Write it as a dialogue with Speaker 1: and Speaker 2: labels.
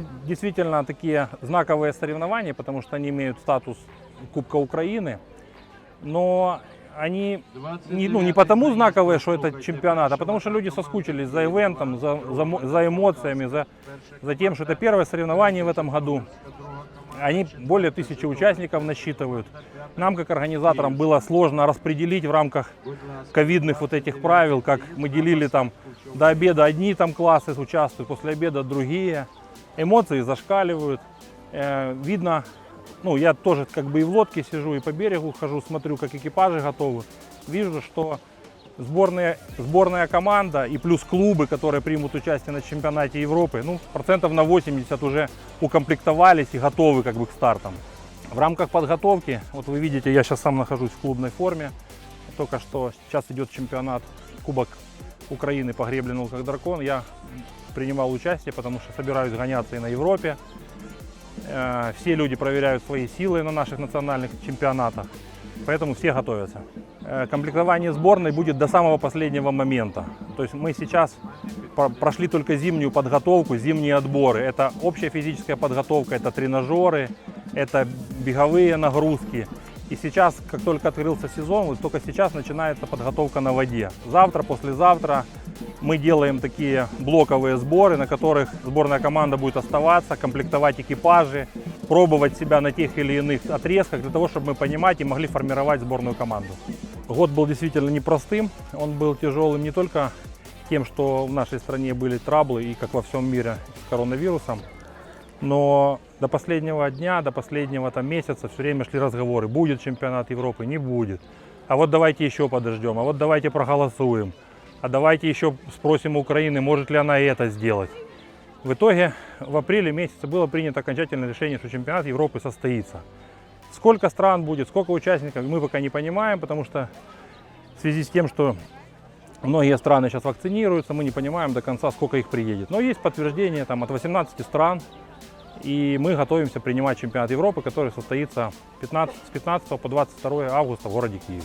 Speaker 1: действительно такие знаковые соревнования, потому что они имеют статус Кубка Украины. Но они не, ну, не потому знаковые, что это чемпионат, а потому что люди соскучились за ивентом, за, за, за эмоциями, за, за тем, что это первое соревнование в этом году. Они более тысячи участников насчитывают. Нам, как организаторам, было сложно распределить в рамках ковидных вот этих правил, как мы делили там до обеда одни там классы участвуют, после обеда другие. Эмоции зашкаливают. Э, видно, ну я тоже как бы и в лодке сижу, и по берегу хожу, смотрю, как экипажи готовы. Вижу, что сборная, сборная команда и плюс клубы, которые примут участие на чемпионате Европы, ну, процентов на 80 уже укомплектовались и готовы как бы к стартам. В рамках подготовки, вот вы видите, я сейчас сам нахожусь в клубной форме. Только что сейчас идет чемпионат Кубок Украины по гребле «Нул как дракон». Я принимал участие, потому что собираюсь гоняться и на Европе. Э, Все люди проверяют свои силы на наших национальных чемпионатах, поэтому все готовятся. Э, Комплектование сборной будет до самого последнего момента. То есть мы сейчас про- прошли только зимнюю подготовку, зимние отборы. Это общая физическая подготовка, это тренажеры, это беговые нагрузки. И сейчас, как только открылся сезон, вот только сейчас начинается подготовка на воде. Завтра, послезавтра мы делаем такие блоковые сборы, на которых сборная команда будет оставаться, комплектовать экипажи, пробовать себя на тех или иных отрезках для того, чтобы мы понимать и могли формировать сборную команду. Год был действительно непростым. Он был тяжелым не только тем, что в нашей стране были траблы и как во всем мире с коронавирусом, но до последнего дня, до последнего там, месяца все время шли разговоры, будет чемпионат Европы, не будет. А вот давайте еще подождем, а вот давайте проголосуем, а давайте еще спросим у Украины, может ли она это сделать. В итоге в апреле месяце было принято окончательное решение, что чемпионат Европы состоится. Сколько стран будет, сколько участников, мы пока не понимаем, потому что в связи с тем, что многие страны сейчас вакцинируются, мы не понимаем до конца, сколько их приедет. Но есть подтверждение там, от 18 стран, и мы готовимся принимать чемпионат Европы, который состоится 15, с 15 по 22 августа в городе Киеве.